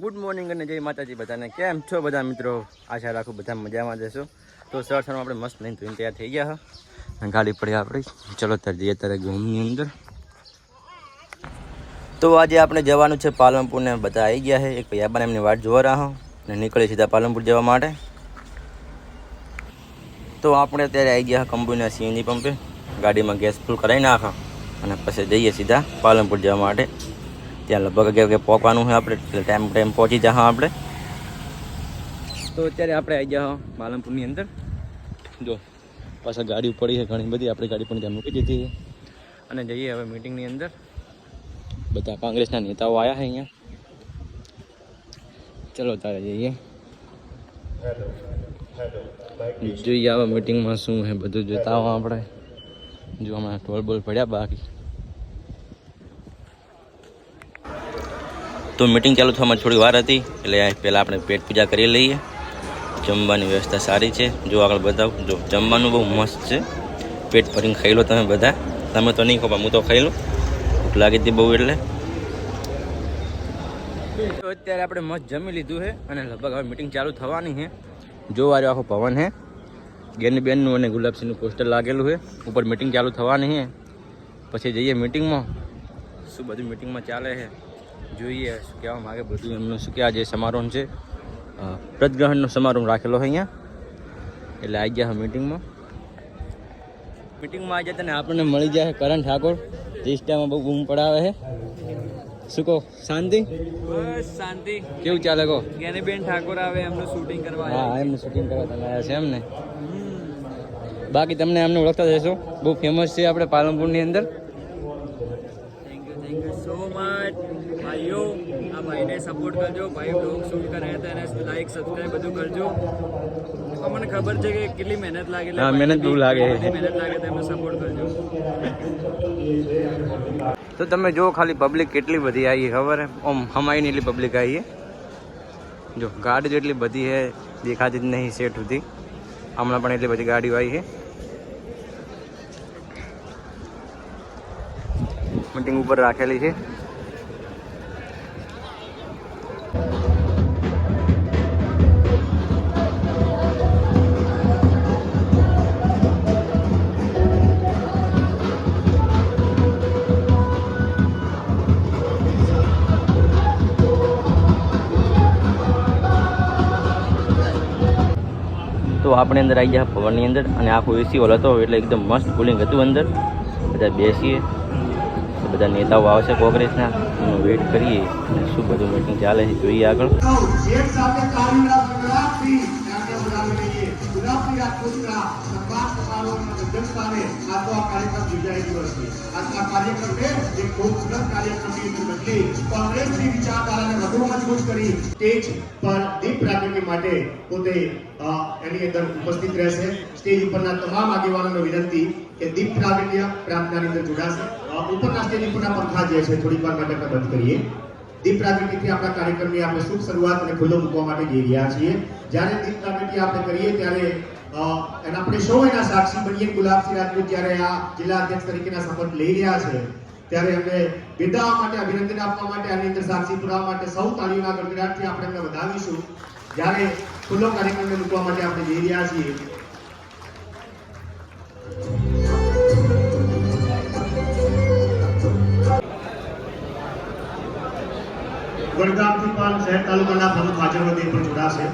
Good morning અને જય માતાજી બધાને. કેમ છો બધા મિત્રો? આશા રાખું બધા મજામાં જશો તો સર સર આપણે મસ્ત નહીં ધોઈને તૈયાર થઈ ગયા હા. ગાડી પડી આપણી. ચલો ત્યારે જઈએ ત્યારે ગોમની અંદર. તો આજે આપણે જવાનું છે પાલનપુર ને બધા આવી ગયા છે. એક ભાઈ એમની વાટ જોવા રહ્યા ને નીકળી સીધા પાલનપુર જવા માટે. તો આપણે અત્યારે આવી ગયા કંપનીના સીએનજી પંપે. ગાડીમાં ગેસ ફૂલ કરાવી નાખો અને પછી જઈએ સીધા પાલનપુર જવા માટે. ત્યાં લગભગ અગિયાર વાગે પહોંચવાનું હોય આપણે, એટલે ટાઈમ ટાઈમ પહોંચી જા આપણે. તો અત્યારે આપણે આવી ગયા પાલનપુરની અંદર. જો, પાછા ગાડી પડી છે ઘણી બધી, આપણી ગાડી પણ ત્યાં મૂકી દીધી છે. અને જઈએ હવે મિટિંગની અંદર. બધા કોંગ્રેસના નેતાઓ આવ્યા છે અહીંયા. ચલો તારે જઈએ. જોઈએ હવે મિટિંગમાં શું છે બધું જોતા આવો આપણે. જો હમણાં ટોલ બોલ પડ્યા બાકી. તો મિટિંગ ચાલુ થવામાં થોડી વાર હતી. એટલે પહેલાં આપણે પેટ પૂજા કરી લઈએ. જમવાની વ્યવસ્થા સારી છે. જો આગળ બતાવું, જો જમવાનું બહુ મસ્ત છે. પેટ ભરીને ખાઈ લો તમે બધા. તમે તો નહીં ખો હું તો ખાઈ લઉં. ભૂખ લાગી હતી બહુ એટલે. તો અત્યારે આપણે મસ્ત જમી લીધું છે અને લગભગ હવે મિટિંગ ચાલુ થવાની છે. જો આ આખો પવન છે. ગેરની બેનનું અને ગુલાબસિંહનું પોસ્ટર લાગેલું છે. ઉપર મિટિંગ ચાલુ થવાની છે. પછી જઈએ મિટિંગમાં શું બધું મિટિંગમાં ચાલે છે? જોઈએ શું કહેવા માગે બધું એમનું શું કે આજે સમારોહ છે. અ, સમારોહ રાખેલો અહીંયા. એટલે આવી ગયા મિટિંગમાં મિટિંગમાં આજે તને આપણને મળી જાય કરણ ઠાકોર. રિશ્તામાં બહુ બૂમ પડાવે છે. શું કહો શાંતિ? બસ શાંતિ. કેવું ચાલે કહો? જ્ઞાનીબેન ઠાકોર આવે એમનું શૂટિંગ કરવા હા એમનું શૂટિંગ કરવા તમે આવ્યા છે એમને બાકી તમને એમને ઓળખતા જશો. બહુ ફેમસ છે આપણે પાલનપુરની અંદર. Thank you thank you so much આ સપોર્ટ કરજો. ભાઈ બ્લોગ શૂટ કરે તો એને લાઈક સબસ્ક્રાઈબ બધું કરજો. મને ખબર છે કે કેટલી મહેનત લાગે હા, મહેનત બહુ લાગે. મહેનત લાગે તો સપોર્ટ કરજો. તો તમે જો ખાલી પબ્લિક કેટલી બધી આવી ખબર હે ઓમ હમાયની એટલી પબ્લિક આવી છે. જો ગાડી જેટલી બધી છે દેખાતી જ નહીં સેટ સુધી હમણાં પણ એટલી બધી ગાડીઓ આવી છે. મીટિંગ ઉપર રાખેલી છે. તો આપણે અંદર આવી ગયા પવનની અંદર અને આખો એસી હોલ હતો, એટલે એકદમ મસ્ત કુલિંગ હતું અંદર. બધા બેસીએ. બધા નેતાઓ આવશે કોંગ્રેસના. એનું વેઇટ કરીએ. શું બધું મિટિંગ ચાલે છે, જોઈએ આગળ. દીપ પ્રાગટ્ય માટે પોતે એની અંદર ઉપસ્થિત રહેશે સ્ટેજ ઉપરના તમામ આગેવાનોને વિનંતી કે દીપ પ્રાગટ્ય પ્રાર્થનાની અંદર જોડાશે ઉપરના સ્ટેજ ઉપરના પંખા જે છે થોડીક વાર માટે બંધ કરીએ દીપ આપણા કાર્યક્રમની આપણે શુભ શરૂઆત અને ખુલ્લો મૂકવા માટે જઈ રહ્યા છીએ. જ્યારે દીપ આપણે કરીએ ત્યારે આપણે સૌ એના સાક્ષી બનીએ. ગુલાબસિંહ રાજપૂત જ્યારે આ જિલ્લા અધ્યક્ષ તરીકેના શપથ લઈ રહ્યા છે, ત્યારે એમને બિરદાવવા માટે, અભિનંદન આપવા માટે, આની અંદર સાક્ષી પુરાવા માટે સૌ તાળીઓના ગણગડાટથી આપણે એમને વધાવીશું. જ્યારે ખુલ્લો કાર્યક્રમને મૂકવા માટે આપણે જઈ રહ્યા છીએ વડગામથી પણ શહેર તાલુકાના પ્રમુખ હાજર હોય તે પણ જોડાશે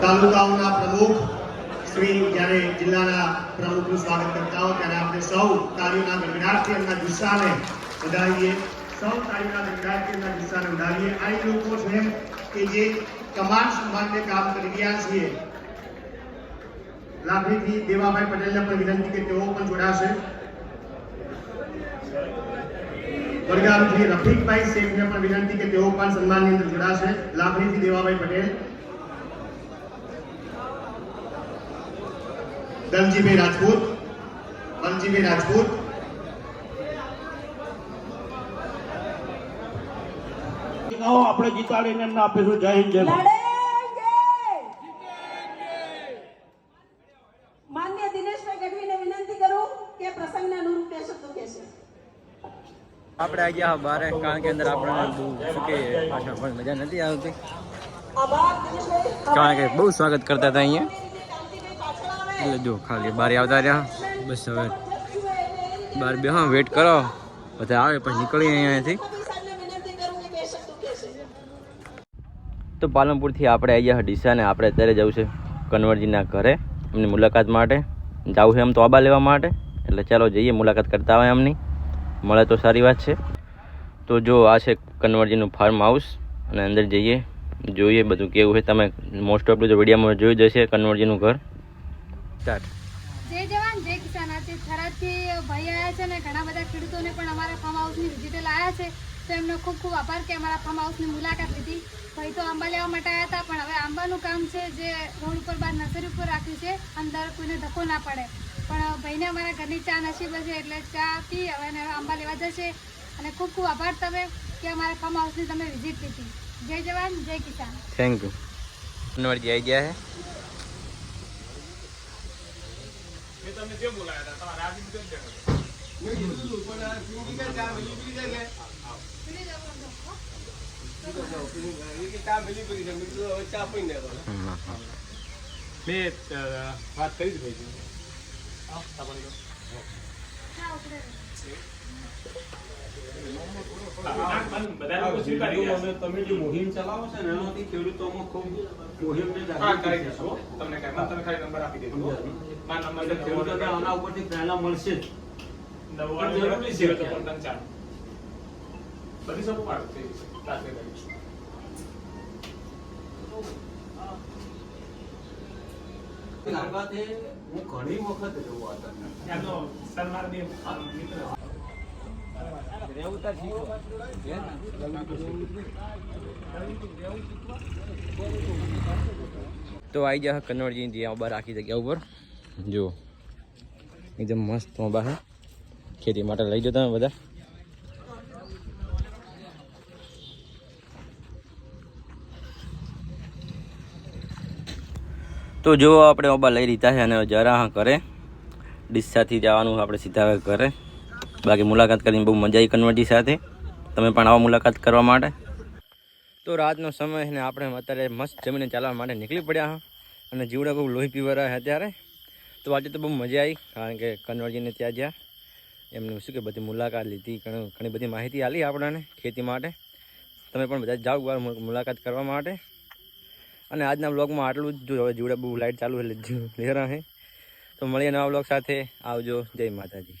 તાલુકાઓના પ્રમુખ શ્રી જ્યારે જિલ્લાના પ્રમુખનું સ્વાગત કરતા હોય ત્યારે આપણે સૌ તાળીઓના ગણગડાટથી એમના જુસ્સાને વધારીએ સૌ તાળીઓના ગણગડાટથી એમના જુસ્સાને વધારીએ આ એ લોકો છે કે જે કમાન્ડ સંભાળને કામ કરી રહ્યા છીએ લાભણીથી દેવાભાઈ પટેલને પણ વિનંતી કે તેઓ પણ જોડાશે. વડગામથી રફીકભાઈ શેખને પણ વિનંતી કે તેઓ પણ સન્માનની અંદર જોડાશે. લાભણીથી દેવાભાઈ પટેલ. દલજીભાઈ રાજપૂત. બલજીભાઈ રાજપૂત. આપણે જીતાડીને એમને આપીશું. જય હિન્દ, જય આપણે આ ગયા બહાર કારણ કે અંદર આપણને બહુ શું કે પણ મજા નથી આવતી. કારણ કે બહુ સ્વાગત કરતા હતા અહીંયા. જો, ખાલી બહાર આવતા રહ્યા. બસ હવે બહાર બે, હા વેટ કરો. બધા આવે, પછી નીકળીએ અહીંયાથી તો પાલનપુરથી આપણે આવી ગયા ડીસા ને આપણે અત્યારે જવું છે કન્વરજીના ઘરે. એમની મુલાકાત માટે. જવું છે એમ તો આબા લેવા માટે. એટલે ચાલો જઈએ મુલાકાત કરતા હોય એમની મળે તો સારી વાત છે. તો જો આ છે કન્વર્જીનું ફાર્મ હાઉસ અને અંદર જઈએ જોઈએ બધું કેવું છે. તમે મોસ્ટ ઓફ તો વિડીયોમાં જોઈ જશે કન્વર્જીનું ઘર. સ્ટાર્ટ. જય જવાન જય કિસાન. આજે થરાદથી ભાઈ આવ્યા છે ને ઘણા બધા ખેડૂતોને પણ અમારા ફાર્મ હાઉસની વિઝિટે લાયા છે. તો એમનો ખૂબ ખૂબ આભાર કે અમારા ફાર્મ હાઉસની મુલાકાત લીધી. ભાઈ તો આંબા લેવા માટે આવ્યા હતા પણ હવે આંબાનું કામ છે જે રોડ ઉપર બહાર નર્સરી ઉપર રાખ્યું છે. અંદર કોઈને ધક્કો ના પડે. પણ ભાઈને અમારા ઘરની ચા નસીબ હશે એટલે ચા પી હવે એને આંબા લેવા જશે. અને ખૂબ ખૂબ આભાર તમે કે અમારા ફાર્મ હાઉસની તમે વિઝિટ લીધી. જય જવાન જય કિસાન. થેન્ક યુ આવી ગયા છે. હમ, હા, હા. તમે જે મુહિમ ચલાવો છો ને એનાથી ખેડૂતોમાં ખૂબ મુહિમને જાગૃતિ થશે. એટલે ખેડૂતોને આના ઉપરથી પ્રેરણા મળશે જ. જરૂરી છે અત્યારે. લાગાતે હું ઘણી વખત જોઉં આ તમને. તો આવી ગયા કન્નડજી જ્યાં બહાર આખી જગ્યા ઉપર. જુઓ એકદમ મસ્ત ઊભા હે ખેતી માટે લઈ જાઓ તમે બધા. તો જો આપણે ઓબા લઈ લીધા છે અને જરા હા કરે. ડીસાથી જવાનું આપણે સીધા કરે બાકી મુલાકાત કરીને બહુ મજા આવી કન્વર્ટી સાથે. તમે પણ આવો મુલાકાત કરવા માટે. તો રાતનો સમય ને આપણે અત્યારે મસ્ત જમીને ચાલવા માટે નીકળી પડ્યા અને જીવડા બહુ લોહી પીવા રહ્યા અત્યારે. તો આજે તો બહુ મજા આવી, કારણ કે કન્વરજીને ત્યાં ગયા. એમનું શું કે બધી મુલાકાત લીધી, ઘણી ઘણી બધી માહિતી આપી આપણને ખેતી માટે. તમે પણ બધા જાઓ મુલાકાત કરવા માટે. અને આજના બ્લોગમાં આટલું જ. હવે જીવડા બહુ લાઇટ ચાલુ એટલે લેરા છે તો મળીએ નવા બ્લોગ સાથે. આવજો. જય માતાજી.